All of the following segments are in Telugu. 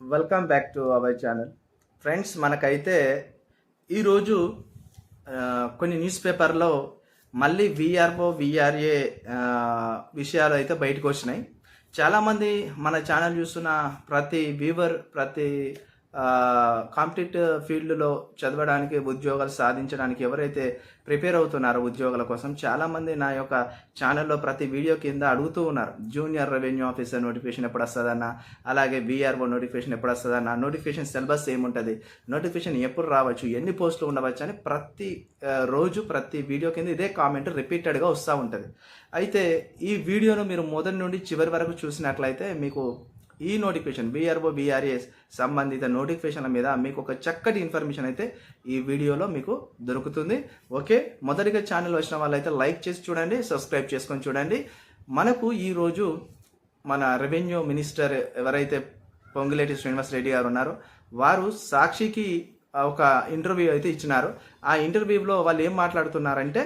Welcome back to our channel friends మనకైతే ఈరోజు కొన్ని న్యూస్ పేపర్లో మళ్ళీ విఆర్ఓ విఆర్ఏ విషయాలు అయితే బయటకు వచ్చినాయి. చాలామంది మన ఛానల్ చూస్తున్న ప్రతి వ్యూవర్ ప్రతి కాంపిటేటివ్ ఫీల్డ్లో చదవడానికి ఉద్యోగాలు సాధించడానికి ఎవరైతే ప్రిపేర్ అవుతున్నారో ఉద్యోగాల కోసం చాలామంది నా యొక్క ఛానల్లో ప్రతి వీడియో కింద అడుగుతూ ఉన్నారు. జూనియర్ రెవెన్యూ ఆఫీసర్ నోటిఫికేషన్ ఎప్పుడు వస్తుందన్న అలాగే బీఆర్ఓ నోటిఫికేషన్ ఎప్పుడు వస్తుందన్న నోటిఫికేషన్ సిలబస్ ఏముంటుంది నోటిఫికేషన్ ఎప్పుడు రావచ్చు ఎన్ని పోస్టులు ఉండవచ్చు అని ప్రతి రోజు ప్రతి వీడియో కింద ఇదే కామెంట్ రిపీటెడ్గా వస్తూ ఉంటుంది. అయితే ఈ వీడియోను మీరు మొదటి నుండి చివరి వరకు చూసినట్లయితే మీకు ఈ నోటిఫికేషన్ బీఆర్ఓ బీఆర్ఏఎస్ సంబంధిత నోటిఫికేషన్ల మీద మీకు ఒక చక్కటి ఇన్ఫర్మేషన్ అయితే ఈ వీడియోలో మీకు దొరుకుతుంది. ఓకే మొదటిగా ఛానల్ వచ్చిన వాళ్ళైతే లైక్ చేసి చూడండి సబ్స్క్రైబ్ చేసుకొని చూడండి. మనకు ఈరోజు మన రెవెన్యూ మినిస్టర్ ఎవరైతే పొంగులేటి శ్రీనివాస్ రెడ్డి గారు ఉన్నారో వారు సాక్షికి ఒక ఇంటర్వ్యూ అయితే ఇచ్చినారు. ఆ ఇంటర్వ్యూలో వాళ్ళు ఏం మాట్లాడుతున్నారంటే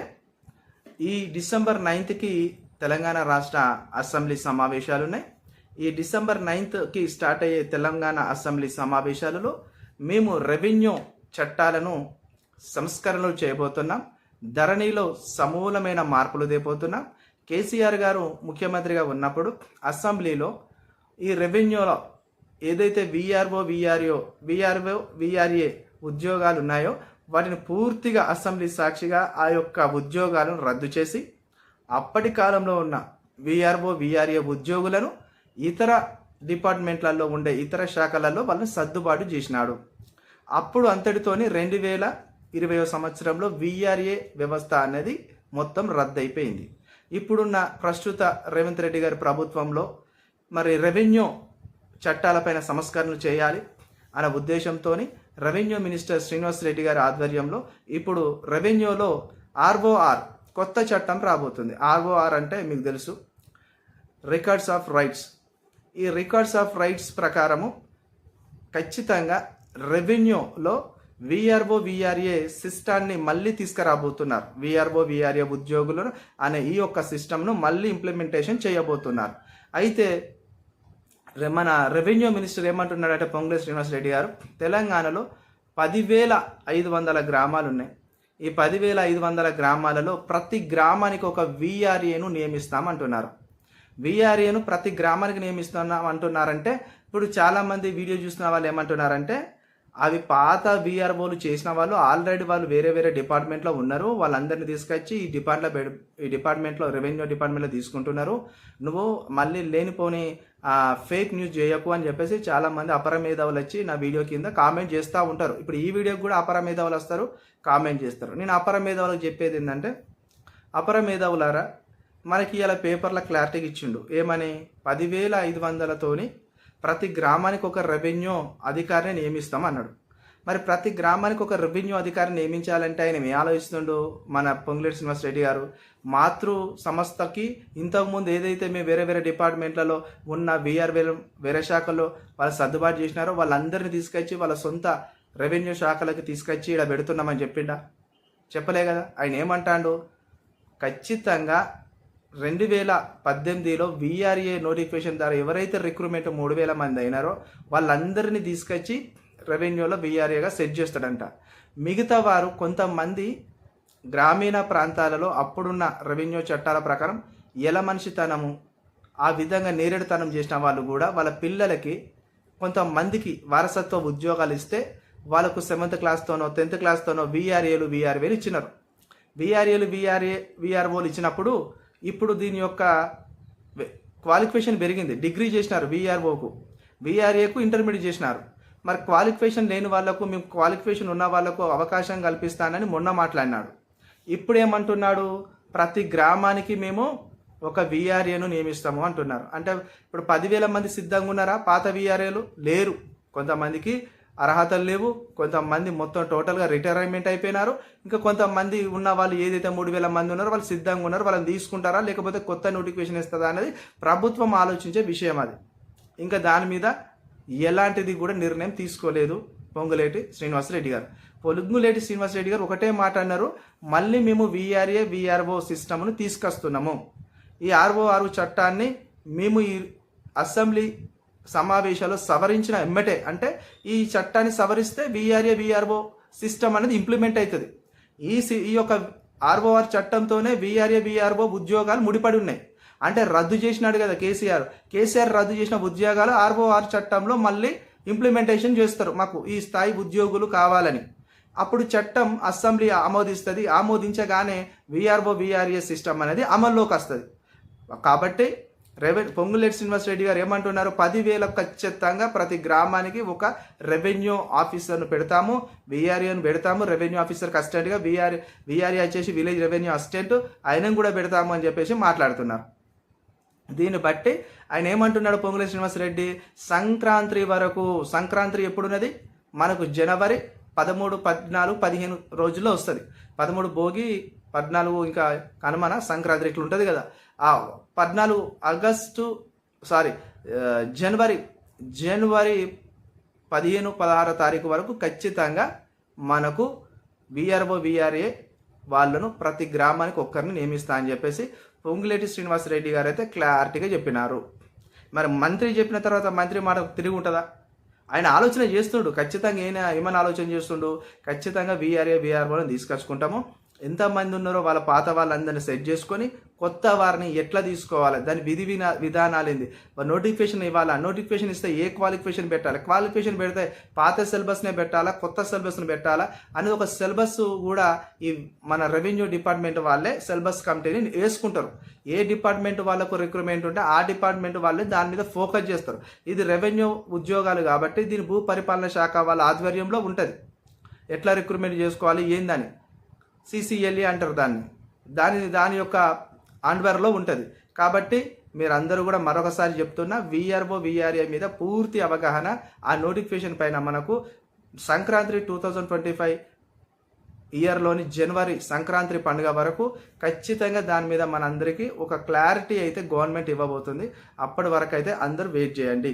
ఈ డిసెంబర్ నైన్త్కి తెలంగాణ రాష్ట్ర అసెంబ్లీ సమావేశాలు ఉన్నాయి. ఈ డిసెంబర్ నైన్త్కి స్టార్ట్ అయ్యే తెలంగాణ అసెంబ్లీ సమావేశాలలో మేము రెవెన్యూ చట్టాలను సంస్కరణలు చేయబోతున్నాం. ధరణిలో సమూలమైన మార్పులు తేపోతున్నాం కేసీఆర్ గారు ముఖ్యమంత్రిగా ఉన్నప్పుడు అసెంబ్లీలో ఈ రెవెన్యూలో ఏదైతే విఆర్ఓ విఆర్ఓ విఆర్ఓ విఆర్ఏ ఉద్యోగాలు ఉన్నాయో వాటిని పూర్తిగా అసెంబ్లీ సాక్షిగా ఆ యొక్క ఉద్యోగాలను రద్దు చేసి అప్పటి కాలంలో ఉన్న విఆర్ఓ విఆర్ఏ ఉద్యోగులను ఇతర డిపార్ట్మెంట్లలో ఉండే ఇతర శాఖలలో వాళ్ళని సర్దుబాటు చేసినాడు. అప్పుడు అంతటితోని రెండు వేల ఇరవై సంవత్సరంలో విఆర్ఏ వ్యవస్థ అనేది మొత్తం రద్దయిపోయింది. ఇప్పుడున్న ప్రస్తుత రేవంత్ రెడ్డి గారి ప్రభుత్వంలో మరి రెవెన్యూ చట్టాలపైన సంస్కరణలు చేయాలి అనే ఉద్దేశంతో రెవెన్యూ మినిస్టర్ శ్రీనివాస్ రెడ్డి గారి ఆధ్వర్యంలో ఇప్పుడు రెవెన్యూలో ఆర్ఓఆర్ కొత్త చట్టం రాబోతుంది. ఆర్ఓఆర్ అంటే మీకు తెలుసు. Records of rights. ఈ రికార్డ్స్ ఆఫ్ రైట్స్ ప్రకారము ఖచ్చితంగా రెవెన్యూలో విఆర్ఓ విఆర్ఏ సిస్టాన్ని మళ్ళీ తీసుకురాబోతున్నారు. విఆర్ఓ విఆర్ఏ ఉద్యోగులను అనే ఈ యొక్క సిస్టమ్ను మళ్ళీ ఇంప్లిమెంటేషన్ చేయబోతున్నారు. అయితే మన రెవెన్యూ మినిస్టర్ ఏమంటున్నాడంటే పొంగులే శ్రీనివాస్ రెడ్డి గారు తెలంగాణలో పదివేల ఐదు వందల గ్రామాలు ఉన్నాయి ఈ పదివేల ఐదు వందల గ్రామాలలో ప్రతి గ్రామానికి ఒక విఆర్ఏను నియమిస్తామంటున్నారు. విఆర్ఏను ప్రతి గ్రామానికి నియమిస్తున్నాం అంటున్నారంటే ఇప్పుడు చాలామంది వీడియో చూస్తున్న వాళ్ళు ఏమంటున్నారంటే అవి పాత విఆర్ఓలు చేసిన వాళ్ళు ఆల్రెడీ వాళ్ళు వేరే వేరే డిపార్ట్మెంట్లో ఉన్నారు వాళ్ళందరినీ తీసుకొచ్చి ఈ డిపార్ట్లో ఈ డిపార్ట్మెంట్లో రెవెన్యూ డిపార్ట్మెంట్లో తీసుకుంటున్నారు. నువ్వు మళ్ళీ లేనిపోని ఫేక్ న్యూస్ చేయకు అని చెప్పేసి చాలామంది అపరమేధావులు వచ్చి నా వీడియో కింద కామెంట్ చేస్తూ ఉంటారు. ఇప్పుడు ఈ వీడియోకి కూడా అపరమేధవులు వస్తారు కామెంట్ చేస్తారు. నేను అపరమేధావులకు చెప్పేది ఏంటంటే అపరమేధవులారా మనకి ఇలా పేపర్ల క్లారిటీకి ఇచ్చిండు. ఏమని? పదివేల ఐదు వందలతోని ప్రతి గ్రామానికి ఒక రెవెన్యూ అధికారిని నియమిస్తాం అన్నాడు మరి ప్రతి గ్రామానికి ఒక రెవెన్యూ అధికారిని నియమించాలంటే ఆయన ఏం ఆలోచిస్తుండు? మన పొంగులేటి శ్రీనివాస్ రెడ్డి గారు మాతృ సంస్థకి ఇంతకుముందు ఏదైతే మేము వేరే వేరే డిపార్ట్మెంట్లలో ఉన్న విఆర్ వేరే వేరే శాఖల్లో వాళ్ళు సర్దుబాటు చేసినారో వాళ్ళందరినీ తీసుకొచ్చి వాళ్ళ సొంత రెవెన్యూ శాఖలకి తీసుకొచ్చి ఇలా పెడుతున్నామని చెప్పిండా? చెప్పలే కదా. ఆయన ఏమంటాడు? ఖచ్చితంగా రెండు వేల పద్దెనిమిదిలో విఆర్ఏ నోటిఫికేషన్ ద్వారా ఎవరైతే రిక్రూట్మెంట్ మూడు వేల మంది అయినారో వాళ్ళందరినీ తీసుకొచ్చి రెవెన్యూలో విఆర్ఏగా సెట్ చేస్తాడంట. మిగతా వారు కొంతమంది గ్రామీణ ప్రాంతాలలో అప్పుడున్న రెవెన్యూ చట్టాల ప్రకారం ఎల మనిషితనము ఆ విధంగా నేరేడుతనం చేసిన వాళ్ళు కూడా వాళ్ళ పిల్లలకి కొంతమందికి వారసత్వ ఉద్యోగాలు ఇస్తే వాళ్ళకు సెవెంత్ క్లాస్తోనో టెన్త్ క్లాస్తోనో విఆర్ఏలు విఆర్ఏలు ఇచ్చినారు. విఆర్ఏలు విఆర్ఏ విఆర్ఓలు ఇచ్చినప్పుడు ఇప్పుడు దీని యొక్క క్వాలిఫికేషన్ పెరిగింది. డిగ్రీ చేసినారు విఆర్ఓకు విఆర్ఏకు ఇంటర్మీడియట్ చేసినారు. మరి క్వాలిఫికేషన్ లేని వాళ్ళకు మేము క్వాలిఫికేషన్ ఉన్న వాళ్ళకు అవకాశం కల్పిస్తానని మొన్న మాట్లాడినాడు. ఇప్పుడు ఏమంటున్నాడు ప్రతి గ్రామానికి మేము ఒక విఆర్ఏను నియమిస్తాము అంటున్నారు. అంటే ఇప్పుడు పదివేల మంది సిద్ధంగా ఉన్నారా? పాత విఆర్ఏలు లేరు. కొంతమందికి అర్హతలు లేవు. కొంతమంది మొత్తం టోటల్గా రిటైర్మెంట్ అయిపోయినారు. ఇంకా కొంతమంది ఉన్న వాళ్ళు ఏదైతే మూడు వేల మంది ఉన్నారో వాళ్ళు సిద్ధంగా ఉన్నారు. వాళ్ళని తీసుకుంటారా? లేకపోతే కొత్త నోటిఫికేషన్ ఇస్తుందా అనేది ప్రభుత్వం ఆలోచించే విషయం అది. ఇంకా దాని మీద ఎలాంటిది కూడా నిర్ణయం తీసుకోలేదు పొంగులేటి శ్రీనివాసరెడ్డి గారు. పొలుగులేటి శ్రీనివాసరెడ్డి గారు ఒకటే మాట అన్నారు. మళ్ళీ మేము విఆర్ఏ విఆర్ఓ సిస్టమ్ను తీసుకొస్తున్నాము. ఈ ఆర్ఓఆర్ చట్టాన్ని మేము ఈ అసెంబ్లీ సమావేశాలు సవరించిన ఎమ్మటే. అంటే ఈ చట్టాన్ని సవరిస్తే విఆర్ఏ విఆర్ఓ సిస్టమ్ అనేది ఇంప్లిమెంట్ అవుతుంది. ఈ సి- ఈ యొక్క ఆర్ఓఆర్ చట్టంతోనే విఆర్ఏ విఆర్ఓ ఉద్యోగాలు ముడిపడి ఉన్నాయి. అంటే రద్దు చేసినాడు కదా కేసీఆర్. కేసీఆర్ రద్దు చేసిన ఉద్యోగాలు ఆర్ఓఆర్ చట్టంలో మళ్ళీ ఇంప్లిమెంటేషన్ చేస్తారు. మాకు ఈ స్థాయి ఉద్యోగులు కావాలని. అప్పుడు చట్టం అసెంబ్లీ ఆమోదిస్తుంది. ఆమోదించగానే విఆర్ఓ విఆర్ఏ సిస్టమ్ అనేది అమల్లోకి వస్తుంది. కాబట్టి రెవెన్యూ పొంగులేటి శ్రీనివాస్ రెడ్డి గారు ఏమంటున్నారు? పదివేల ఖచ్చితంగా ప్రతి గ్రామానికి ఒక రెవెన్యూ ఆఫీసర్ను పెడతాము విఆర్ఏను పెడతాము రెవెన్యూ ఆఫీసర్ అసిస్టెంట్గా విఆర్ విఆర్ఏ వచ్చేసి విలేజ్ రెవెన్యూ అసిస్టెంట్ ఆయన కూడా పెడతాము అని చెప్పేసి మాట్లాడుతున్నారు. దీన్ని బట్టి ఆయన ఏమంటున్నాడు పొంగులే శ్రీనివాసరెడ్డి సంక్రాంతి వరకు సంక్రాంతి ఎప్పుడున్నది? మనకు జనవరి పదమూడు పద్నాలుగు పదిహేను రోజుల్లో వస్తుంది. పదమూడు భోగి పద్నాలుగు ఇంకా కనుమన సంక్రాంతి ఇట్లా ఉంటుంది కదా. పద్నాలుగు ఆగస్టు సారీ జనవరి జనవరి పదిహేను పదహారో తారీఖు వరకు ఖచ్చితంగా మనకు విఆర్ఓ విఆర్ఏ వాళ్ళను ప్రతి గ్రామానికి ఒక్కరిని నియమిస్తా అని చెప్పేసి పొంగులేటి శ్రీనివాసరెడ్డి గారు అయితే క్లారిటీగా చెప్పినారు. మరి మంత్రి చెప్పిన తర్వాత మంత్రి మాట తిరిగి ఉంటుందా? ఆయన ఆలోచన చేస్తుండు ఖచ్చితంగా ఏమైనా ఏమైనా ఆలోచన చేస్తుండు? ఖచ్చితంగా విఆర్ఏ విఆర్ఓని తీసుకొచ్చుకుంటాము. ఎంతమంది ఉన్నారో వాళ్ళ పాత వాళ్ళందరినీ సెట్ చేసుకొని కొత్త వారిని ఎట్లా తీసుకోవాలి? దాని విధి వినా విధానాలు ఏంది? నోటిఫికేషన్ ఇవ్వాలా? నోటిఫికేషన్ ఇస్తే ఏ క్వాలిఫికేషన్ పెట్టాలి? క్వాలిఫికేషన్ పెడితే పాత సిలబస్నే పెట్టాలా? కొత్త సిలబస్ని పెట్టాలా? అనేది ఒక సిలబస్ కూడా ఈ మన రెవెన్యూ డిపార్ట్మెంట్ వాళ్ళే సిలబస్ కమిటీని వేసుకుంటారు. ఏ డిపార్ట్మెంట్ వాళ్ళకు రిక్రూట్మెంట్ ఉంటే ఆ డిపార్ట్మెంట్ వాళ్ళే దాని మీద ఫోకస్ చేస్తారు. ఇది రెవెన్యూ ఉద్యోగాలు కాబట్టి దీని భూ పరిపాలన శాఖ వాళ్ళ ఆధ్వర్యంలో ఉంటుంది. ఎట్లా రిక్రూట్మెంట్ చేసుకోవాలి? ఏందని? సిసిఎల్ఈ అంటారు దాన్ని. దాని దాని యొక్క అండర్లో ఉంటుంది. కాబట్టి మీరందరూ కూడా మరొకసారి చెప్తున్నా విఆర్ఓ విఆర్ఏ మీద పూర్తి అవగాహన ఆ నోటిఫికేషన్ పైన మనకు Sankranti two thousand twenty five ఇయర్లోని జనవరి సంక్రాంతి పండుగ వరకు ఖచ్చితంగా దాని మీద మనందరికీ ఒక క్లారిటీ అయితే గవర్నమెంట్ ఇవ్వబోతుంది. అప్పటి వరకు అయితే అందరూ వెయిట్ చేయండి.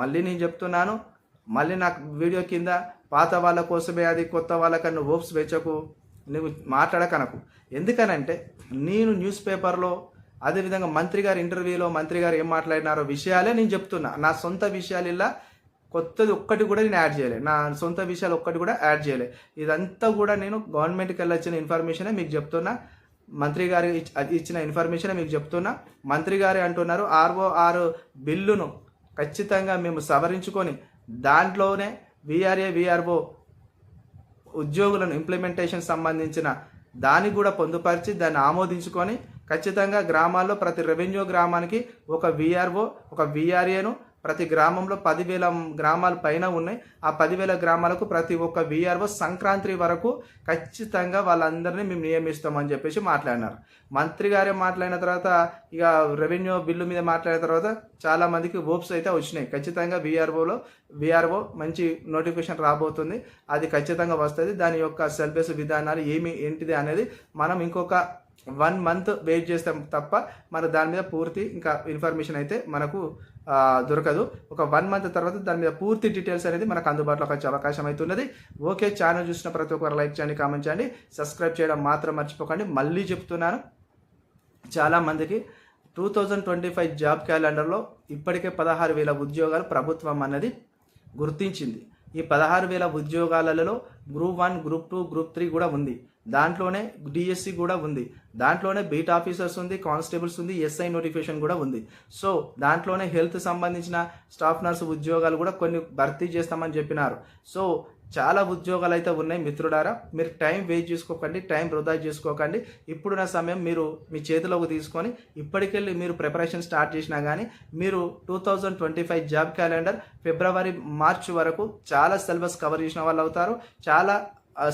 మళ్ళీ నేను చెప్తున్నాను మళ్ళీ నాకు వీడియో కింద పాత వాళ్ళ కోసమే అది కొత్త వాళ్ళకన్నా ఓప్స్ వెచ్చకు నువ్వు మాట్లాడకనకు. ఎందుకనంటే నేను న్యూస్ పేపర్లో అదేవిధంగా మంత్రి గారి ఇంటర్వ్యూలో మంత్రి గారు ఏం మాట్లాడినారో విషయాలే నేను చెప్తున్నా. నా సొంత విషయాలు ఇలా కొత్తది ఒక్కటి కూడా నేను యాడ్ చేయలే. నా సొంత విషయాలు ఒక్కటి కూడా యాడ్ చేయలే. ఇదంతా కూడా నేను గవర్నమెంట్కి వెళ్ళొచ్చిన ఇన్ఫర్మేషనే మీకు చెప్తున్నా. మంత్రి గారు ఇచ్చిన ఇన్ఫర్మేషన్ మీకు చెప్తున్నా. మంత్రి గారే అంటున్నారు ఆర్ఓఆర్ బిల్లును ఖచ్చితంగా మేము సవరించుకొని దాంట్లోనే విఆర్ఏ విఆర్ఓ ఉద్యోగులను ఇంప్లిమెంటేషన్ సంబంధించిన దాన్ని కూడా పొందుపరిచి దాన్ని ఆమోదించుకొని ఖచ్చితంగా గ్రామాల్లో ప్రతి రెవెన్యూ గ్రామానికి ఒక విఆర్ఓ ఒక విఆర్ఏను ప్రతి గ్రామంలో పదివేల గ్రామాల పైన ఉన్నాయి. ఆ పదివేల గ్రామాలకు ప్రతి ఒక్క విఆర్ఓ సంక్రాంతి వరకు ఖచ్చితంగా వాళ్ళందరినీ మేము నియమిస్తామని చెప్పేసి మాట్లాడినారు. మంత్రి గారే మాట్లాడిన తర్వాత ఇక రెవెన్యూ బిల్లు మీద మాట్లాడిన తర్వాత చాలా మందికి ఓప్స్ అయితే వచ్చినాయి. ఖచ్చితంగా విఆర్ఓలో విఆర్ఓ మంచి నోటిఫికేషన్ రాబోతుంది. అది ఖచ్చితంగా వస్తుంది. దాని యొక్క సెల్బస్ విధానాలు ఏమి ఏంటిది అనేది మనం ఇంకొక వన్ మంత్ వెయిట్ చేస్తాం తప్ప మన దాని మీద పూర్తి ఇంకా ఇన్ఫర్మేషన్ అయితే మనకు దొరకదు. ఒక వన్ మంత్ తర్వాత దాని మీద పూర్తి డీటెయిల్స్ అనేది మనకు అందుబాటులోకి వచ్చే అవకాశం అవుతున్నది. ఓకే ఛానల్ చూసిన ప్రతి ఒక్కరు లైక్ చేయండి కామెంట్ చేయండి. సబ్స్క్రైబ్ చేయడం మాత్రం మర్చిపోకండి. మళ్ళీ చెప్తున్నాను. చాలామందికి two thousand twenty five job క్యాలెండర్లో ఇప్పటికే పదహారు వేల ఉద్యోగాలు ప్రభుత్వం అన్నది గుర్తించింది. ఈ పదహారు వేల ఉద్యోగాలలో group one group two group three కూడా ఉంది. దాంట్లోనే డిఎస్సి కూడా ఉంది. దాంట్లోనే బీట్ ఆఫీసర్స్ ఉంది కానిస్టేబుల్స్ ఉంది ఎస్ఐ నోటిఫికేషన్ కూడా ఉంది. సో దాంట్లోనే హెల్త్ సంబంధించిన స్టాఫ్ నర్స్ ఉద్యోగాలు కూడా కొన్ని భర్తీ చేస్తామని చెప్పినారు. సో చాలా ఉద్యోగాలు అయితే ఉన్నాయి మిత్రుడారా మీరు టైం వేస్ట్ చేసుకోకండి టైం వృధా చేసుకోకండి. ఇప్పుడున్న సమయం మీరు మీ చేతిలోకి తీసుకొని ఇప్పటికెళ్ళి మీరు ప్రిపరేషన్ స్టార్ట్ చేసినా కానీ మీరు two thousand twenty five job calendar ఫిబ్రవరి మార్చ్ వరకు చాలా సిలబస్ కవర్ చేసిన వాళ్ళు అవుతారు. చాలా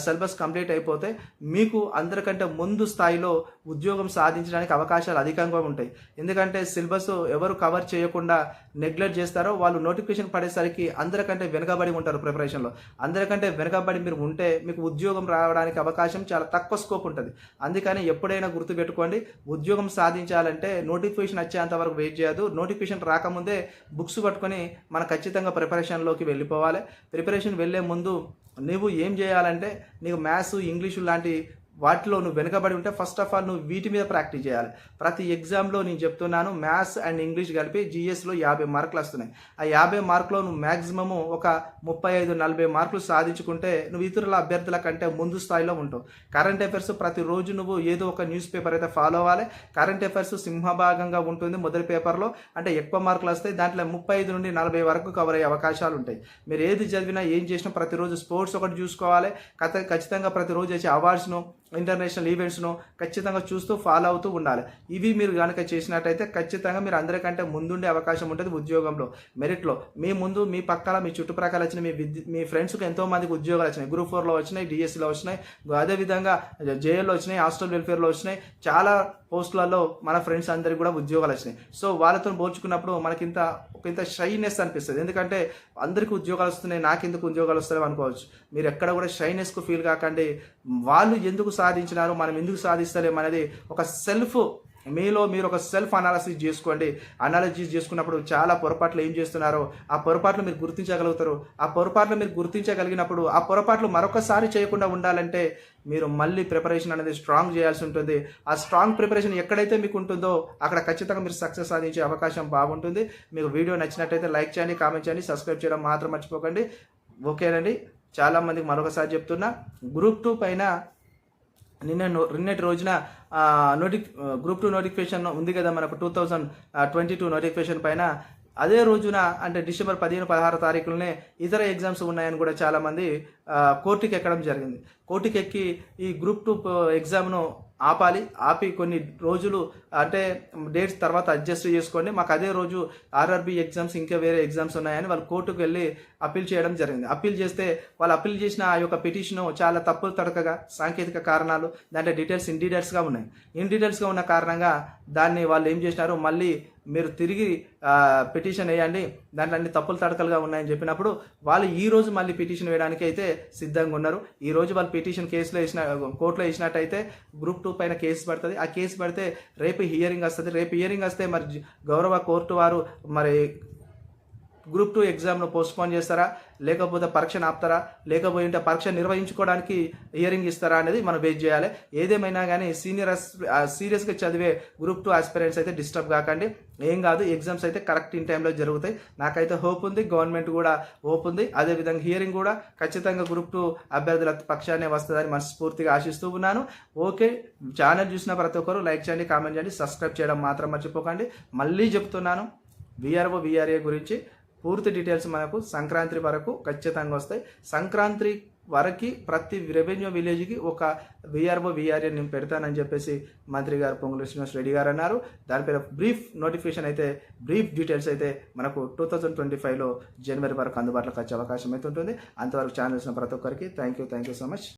సిలబస్ కంప్లీట్ అయిపోతే మీకు అందరికంటే ముందు స్థాయిలో ఉద్యోగం సాధించడానికి అవకాశాలు అధికంగా ఉంటాయి. ఎందుకంటే సిలబస్ ఎవరు కవర్ చేయకుండా నెగ్లెక్ట్ చేస్తారో వాళ్ళు నోటిఫికేషన్ పడేసరికి అందరికంటే వెనుకబడి ఉంటారు ప్రిపరేషన్లో. అందరికంటే వెనుకబడి మీరు ఉంటే మీకు ఉద్యోగం రావడానికి అవకాశం చాలా తక్కువ స్కోప్ ఉంటుంది. అందుకని ఎప్పుడైనా గుర్తుపెట్టుకోండి ఉద్యోగం సాధించాలంటే నోటిఫికేషన్ వచ్చేంత వరకు వెయిట్ చేయదు నోటిఫికేషన్ రాకముందే బుక్స్ పట్టుకొని మనం ఖచ్చితంగా ప్రిపరేషన్లోకి వెళ్ళిపోవాలి. ప్రిపరేషన్ వెళ్ళే ముందు నువ్వు ఏం చేయాలంటే నీకు మ్యాథ్స్ ఇంగ్లీషు లాంటి వాటిలో నువ్వు వెనుకబడి ఉంటే ఫస్ట్ ఆఫ్ ఆల్ నువ్వు వీటి మీద ప్రాక్టీస్ చేయాలి. ప్రతి ఎగ్జామ్లో నేను చెప్తున్నాను మ్యాథ్స్ అండ్ ఇంగ్లీష్ కలిపి జీఎస్లో యాభై మార్కులు వస్తున్నాయి. ఆ యాభై మార్కులో నువ్వు మ్యాక్సిమము ఒక ముప్పై ఐదు నలభై మార్కులు సాధించుకుంటే నువ్వు ఇతరుల అభ్యర్థుల కంటే ముందు స్థాయిలో ఉంటావు. కరెంట్ అఫైర్స్ ప్రతిరోజు నువ్వు ఏదో ఒక న్యూస్ పేపర్ అయితే ఫాలో అవ్వాలి. కరెంట్ అఫైర్స్ సింహభాగంగా ఉంటుంది మొదటి పేపర్లో అంటే ఎక్కువ మార్కులు వస్తాయి. దాంట్లో ముప్పై ఐదు నుండి నలభై వరకు కవర్ అయ్యే అవకాశాలు ఉంటాయి. మీరు ఏది చదివినా ఏం చేసినా ప్రతిరోజు స్పోర్ట్స్ ఒకటి చూసుకోవాలి. కథ ఖచ్చితంగా ప్రతిరోజు వచ్చే అవార్డ్స్ను ఇంటర్నేషనల్ ఈవెంట్స్ను ఖచ్చితంగా చూస్తూ ఫాలో అవుతూ ఉండాలి. ఇవి మీరు కనుక చేసినట్టయితే ఖచ్చితంగా మీరు అందరికంటే ముందుండే అవకాశం ఉంటుంది ఉద్యోగంలో మెరిట్లో. మీ ముందు మీ పక్కల మీ చుట్టుప్రక్కల వచ్చిన మీ విద్య మీ ఫ్రెండ్స్కి ఎంతో మందికి ఉద్యోగాలు వచ్చినాయి. గ్రూప్ ఫోర్లో వచ్చినాయి డిఎస్సిలో వచ్చినాయి. అదేవిధంగా జేఎల్లో వచ్చినాయి హాస్టల్ వెల్ఫేర్లో వచ్చినాయి. చాలా పోస్టులలో మన ఫ్రెండ్స్ అందరికి కూడా ఉద్యోగాలు వచ్చినాయి. సో వాళ్ళతో పోల్చుకున్నప్పుడు మనకి ఇంత ఒక ఇంత షైనెస్ అనిపిస్తుంది. ఎందుకంటే అందరికీ ఉద్యోగాలు వస్తున్నాయి నాకెందుకు ఉద్యోగాలు వస్తాయి అనుకోవచ్చు. మీరు ఎక్కడ కూడా షైనెస్కు ఫీల్ కాకండి. వాళ్ళు ఎందుకు సాధించినారు మనం ఎందుకు సాధిస్తలేం అనేది ఒక సెల్ఫ్ మీలో మీరు ఒక సెల్ఫ్ అనాలసిస్ చేసుకోండి. అనాలసిస్ చేసుకున్నప్పుడు చాలా పొరపాట్లు ఏం చేస్తున్నారో ఆ పొరపాట్లు మీరు గుర్తించగలుగుతారు. ఆ పొరపాట్లు మీరు గుర్తించగలిగినప్పుడు ఆ పొరపాట్లు మరొకసారి చేయకుండా ఉండాలంటే మీరు మళ్ళీ ప్రిపరేషన్ అనేది స్ట్రాంగ్ చేయాల్సి ఉంటుంది. ఆ స్ట్రాంగ్ ప్రిపరేషన్ ఎక్కడైతే మీకు ఉంటుందో అక్కడ ఖచ్చితంగా మీరు సక్సెస్ సాధించే అవకాశం బాగుంటుంది. మీకు వీడియో నచ్చినట్టయితే లైక్ చేయండి కామెంట్ చేయండి సబ్స్క్రైబ్ చేయడం మాత్రం మర్చిపోకండి. ఓకేనండి. చాలామందికి మరొకసారి చెప్తున్నా గ్రూప్ టూ పైన నిన్న నిన్నటి రోజున నోటిఫి గ్రూప్ టూ నోటిఫికేషన్ ఉంది కదా మనకు two thousand twenty two notification పైన. అదే రోజున అంటే డిసెంబర్ పదిహేను పదహారు తారీఖులనే ఇతర ఎగ్జామ్స్ ఉన్నాయని కూడా చాలామంది కోర్టుకి ఎక్కడం జరిగింది. కోర్టుకి ఎక్కి ఈ గ్రూప్ టూ ఎగ్జామ్ను ఆపాలి ఆపి కొన్ని రోజులు అంటే డేట్స్ తర్వాత అడ్జస్ట్ చేసుకోండి. మాకు అదే రోజు ఆర్ఆర్బి ఎగ్జామ్స్ ఇంకా వేరే ఎగ్జామ్స్ ఉన్నాయని వాళ్ళు కోర్టుకు వెళ్ళి అప్పీల్ చేయడం జరిగింది. అప్పీల్ చేస్తే వాళ్ళు అప్పీల్ చేసిన ఆ యొక్క పిటిషన్ చాలా తప్పులు తడకగా సాంకేతిక కారణాలు దాంట్లో డీటెయిల్స్ ఇన్ డీటెయిల్స్గా ఉన్నాయి. ఇన్ డీటెయిల్స్గా ఉన్న కారణంగా దాన్ని వాళ్ళు ఏం చేసినారు? మళ్ళీ మీరు తిరిగి పిటిషన్ వేయండి దాంట్లో అన్ని తప్పులు తడకలుగా ఉన్నాయని చెప్పినప్పుడు వాళ్ళు ఈ రోజు మళ్ళీ పిటిషన్ వేయడానికి అయితే సిద్ధంగా ఉన్నారు. ఈ రోజు వాళ్ళు పిటిషన్ కేసులో వేసిన కోర్టులో వేసినట్టయితే గ్రూప్ టూ పైన కేసు పడుతుంది. ఆ కేసు పడితే రేపు హియరింగ్ వస్తుంది. రేపు హియరింగ్ వస్తే మరి గౌరవ కోర్టు వారు మరి గ్రూప్ టూ ఎగ్జామ్ను పోస్ట్పోన్ చేస్తారా? లేకపోతే పరీక్షను ఆపుతారా? లేకపోతే పరీక్ష నిర్వహించుకోవడానికి హియరింగ్ ఇస్తారా అనేది మనం వెయిట్ చేయాలి. ఏదేమైనా కానీ సీనియర్ సీరియస్గా చదివే గ్రూప్ టూ ఆస్పిరెంట్స్ అయితే డిస్టర్బ్ కాకండి. ఏం కాదు ఎగ్జామ్స్ అయితే కరెక్ట్ ఇన్ టైంలో జరుగుతాయి. నాకైతే హోప్ ఉంది గవర్నమెంట్ కూడా హోప్ ఉంది. అదేవిధంగా హియరింగ్ కూడా ఖచ్చితంగా గ్రూప్ టూ అభ్యర్థుల పక్షానే వస్తుందని మనస్ఫూర్తిగా ఆశిస్తూ ఉన్నాను. ఓకే ఛానల్ చూసిన ప్రతి ఒక్కరు లైక్ చేయండి కామెంట్ చేయండి సబ్స్క్రైబ్ చేయడం మాత్రం మర్చిపోకండి. మళ్ళీ చెప్తున్నాను విఆర్ఓ విఆర్ఏ గురించి పూర్తి డీటెయిల్స్ మనకు సంక్రాంతి వరకు ఖచ్చితంగా వస్తాయి. సంక్రాంతి వరకు ప్రతి రెవెన్యూ విలేజ్కి ఒక విఆర్ఓ విఆర్ఏ నేను పెడతానని చెప్పేసి మంత్రి గారు పొంగుల శ్రీనివాస్ రెడ్డి గారు అన్నారు. దానిపైన బ్రీఫ్ నోటిఫికేషన్ అయితే బ్రీఫ్ డీటెయిల్స్ అయితే మనకు టూ థౌజండ్ ట్వంటీ ఫైవ్లో జనవరి వరకు అందుబాటులోకి వచ్చే అవకాశం అయితే ఉంటుంది. అంతవరకు ఛానల్ చూసిన ప్రతి ఒక్కరికి thank you thank you so much.